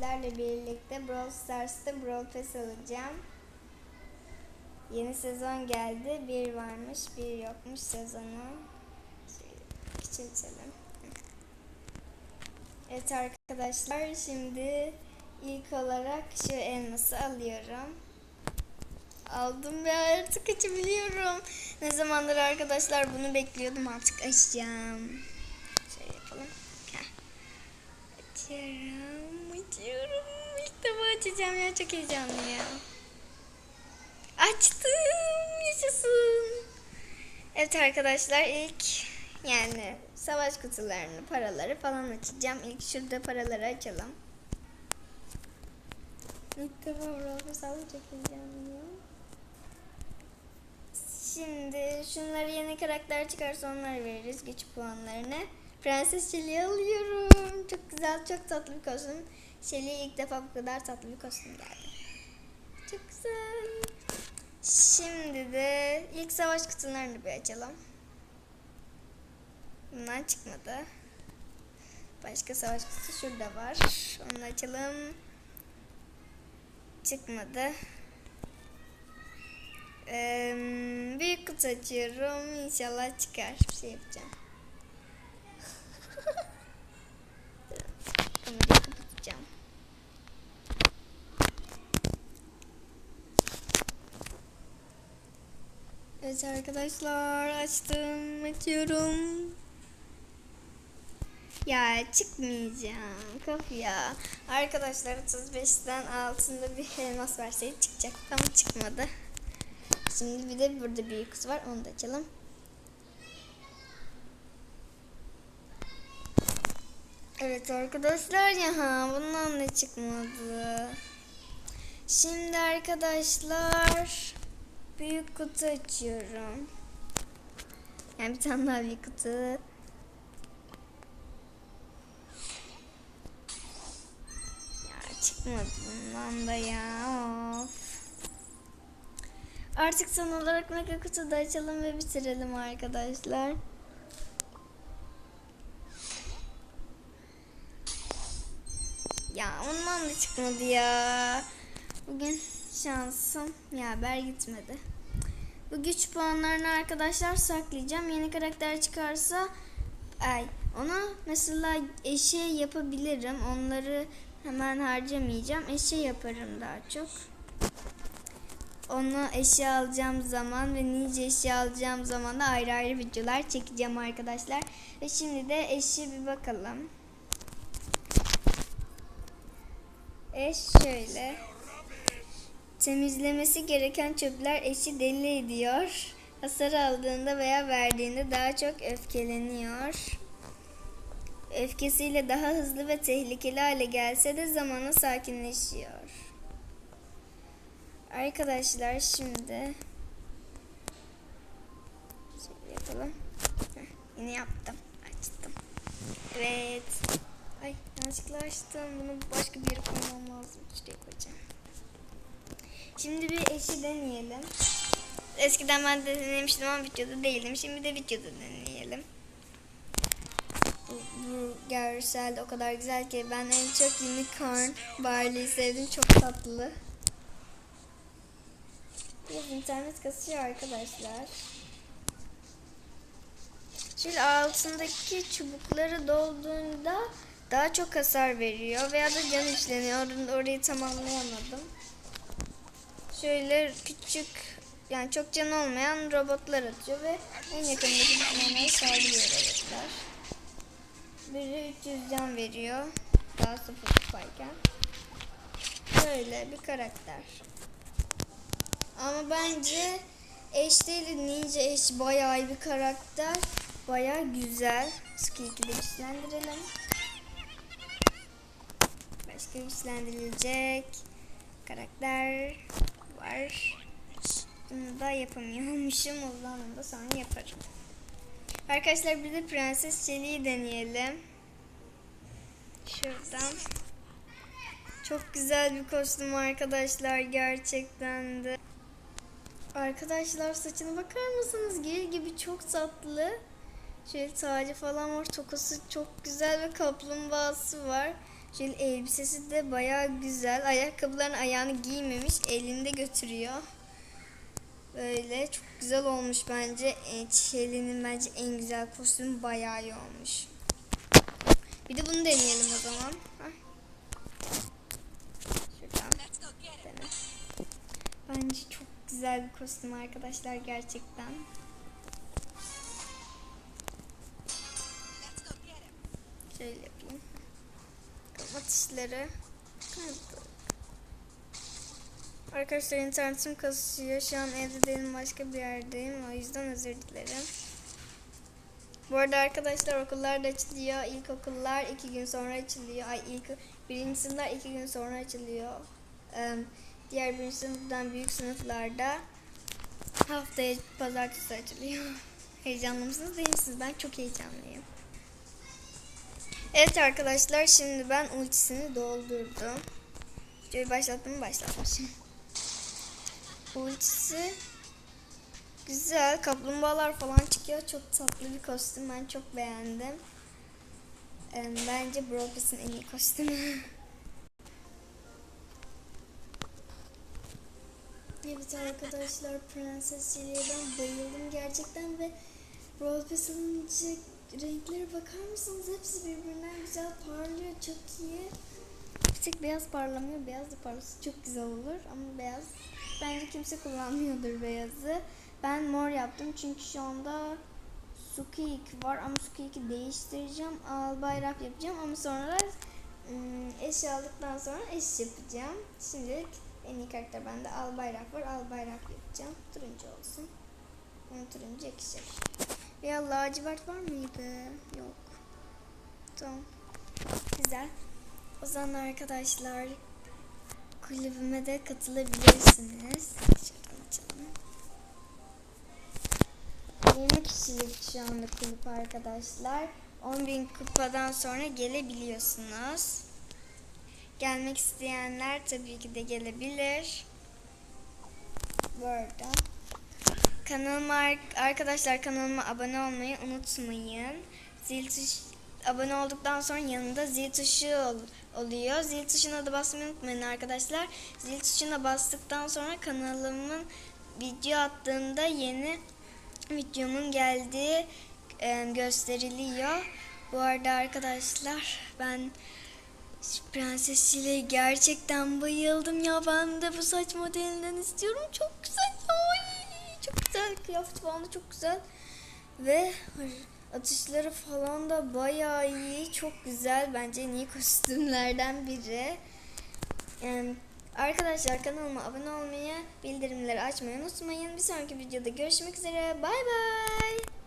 sizlerle birlikte Brawl Stars'ta Brawl Pass alacağım. Yeni sezon geldi. Bir varmış, bir yokmuş sezonu. Küçültelim. Evet arkadaşlar şimdi ilk olarak şu elması alıyorum. Aldım ve artık açabiliyorum. Ne zamandır arkadaşlar bunu bekliyordum artık açacağım. Şöyle yapalım. Heh. Açıyorum, açıyorum. İlk defa açacağım ya çok heyecanlıyım. Açtım, yaşasın. Evet arkadaşlar ilk yani savaş kutularını, paraları falan açacağım. İlk şurada paraları açalım. İlk defa Brawl Stars'ı çok heyecanlıyım. Şimdi şunları yeni karakter çıkarsa onları veririz güç puanlarını. Prenses Shelly'i alıyorum. Çok güzel, çok tatlı bir kostüm. Shelly'e ilk defa bu kadar tatlı bir kostüm geldi. Çok güzel. Şimdi de ilk savaş kutularını bir açalım. Bundan çıkmadı. Başka savaş kutusu şurada var. Onu açalım. Çıkmadı. Ee, büyük kutu açıyorum. İnşallah çıkar. Bir şey yapacağım. Evet arkadaşlar açtım. Açıyorum. Ya çıkmayacağım. Kaf ya. Arkadaşlar 35'ten altında bir elmas verseydi çıkacak ama çıkmadı. Şimdi bir de burada bir kutu var. Onu da açalım. Evet arkadaşlar ya bundan da çıkmadı. Şimdi arkadaşlar büyük kutu açıyorum. Yani bir tane daha büyük kutu. Ya çıkmadı bundan da ya. Of. Artık son olarak mega kutu da açalım ve bitirelim arkadaşlar. Ya ondan da çıkmadı ya. Bugün şansım yaver gitmedi. Bu güç puanlarını arkadaşlar saklayacağım. Yeni karakter çıkarsa ay ona mesela eşe yapabilirim. Onları hemen harcamayacağım. Eşe yaparım daha çok. Onu eşya alacağım zaman ve ninja eşya alacağım zaman da ayrı ayrı videolar çekeceğim arkadaşlar. Ve şimdi de eşi bir bakalım. Eş şöyle. Temizlemesi gereken çöpler eşi deli ediyor. Hasar aldığında veya verdiğinde daha çok öfkeleniyor. Öfkesiyle daha hızlı ve tehlikeli hale gelse de zamanla sakinleşiyor. Arkadaşlar şimdi şöyle yapalım. Heh, yine yaptım. Açtım. Evet. Ay yanlışlıkla açtım. Bunu başka bir yere koymam lazım. Şuraya koyacağım. Şimdi bir eşi deneyelim. Eskiden ben de denemiştim ama videoda değildim. Şimdi de videoda deneyelim. Bu, bu görsel o kadar güzel ki ben en çok unicorn Barley'i sevdim. Çok tatlı. Biraz internet kasıyor arkadaşlar. Şöyle altındaki çubukları dolduğunda daha çok hasar veriyor veya da can işleniyor. Orayı tam anlayamadım. Şöyle küçük yani çok can olmayan robotlar atıyor ve en yakındaki düşmanlara saldırıyor robotlar. Biri 300 can veriyor. Daha sıfır kupayken. Böyle bir karakter. Ama bence eş değil de ninja eş bayağı iyi bir karakter. Bayağı güzel. Skill 2'de güçlendirelim. Başka güçlendirilecek karakter var. Bunu da yapamıyormuşum. Onu da sonra yaparım. Arkadaşlar bir de Prenses Shelly'yi deneyelim. Şuradan. Çok güzel bir kostüm arkadaşlar gerçekten de. Arkadaşlar saçına bakar mısınız? Gül gibi çok tatlı. Şöyle tacı falan var. Tokası çok güzel ve kaplumbağası var. Şöyle elbisesi de bayağı güzel. Ayakkabıların ayağını giymemiş. Elinde götürüyor. Böyle çok güzel olmuş bence. E, Shelly'nin bence en güzel kostümü bayağı iyi olmuş. Bir de bunu deneyelim o zaman. Dene. Bence çok güzel bir kostüm arkadaşlar gerçekten. İşleri. Arkadaşlar internetim kasıyor. Şu an evde değilim başka bir yerdeyim. O yüzden özür dilerim. Bu arada arkadaşlar okullar da açılıyor. İlkokullar iki gün sonra açılıyor. Ay ilk birinci sınıflar iki gün sonra açılıyor. Ee, diğer birinci sınıftan büyük sınıflarda haftaya pazartesi açılıyor. Heyecanlı mısınız değil misiniz? Ben çok heyecanlıyım. Evet arkadaşlar şimdi ben ultisini doldurdum. Şöyle başlattım mı başlatmışım. Ultisi güzel. Kaplumbağalar falan çıkıyor. Çok tatlı bir kostüm. Ben çok beğendim. Bence Brokos'un en iyi kostümü. evet arkadaşlar Prenses Shelley'e ben bayıldım gerçekten ve alınca renklere bakar mısınız? Hepsi birbirinden güzel parlıyor. Çok iyi. Bir tek beyaz parlamıyor. Beyaz da parlası çok güzel olur ama beyaz bence kimse kullanmıyordur beyazı. Ben mor yaptım çünkü şu anda Sukiyik var ama Sukiyik'i değiştireceğim. Al bayrak yapacağım ama sonra ım, eş aldıktan sonra eş yapacağım. Şimdilik en iyi karakter bende al bayrak var. Al bayrak yapacağım. Turuncu olsun. Yani turuncu yakışır. Ya lacivert var mıydı? Yok. Tamam. Güzel. O zaman arkadaşlar kulübüme de katılabilirsiniz. Şuradan açalım. 20 kişilik şu anda kulüp arkadaşlar. 10.000 kupadan sonra gelebiliyorsunuz. Gelmek isteyenler tabii ki de gelebilir. Bu arada. Kanalıma arkadaşlar kanalıma abone olmayı unutmayın. Zil tuş abone olduktan sonra yanında zil tuşu ol- oluyor. Zil tuşuna da basmayı unutmayın arkadaşlar. Zil tuşuna bastıktan sonra kanalımın video attığımda yeni videomun geldiği e, gösteriliyor. Bu arada arkadaşlar ben Prenses Şile'ye gerçekten bayıldım ya. Ben de bu saç modelinden istiyorum. Çok güzel. Güzel. Kıyafet falan da çok güzel. Ve atışları falan da bayağı iyi. Çok güzel. Bence en iyi kostümlerden biri. Yani arkadaşlar kanalıma abone olmayı, bildirimleri açmayı unutmayın. Bir sonraki videoda görüşmek üzere. Bay bay.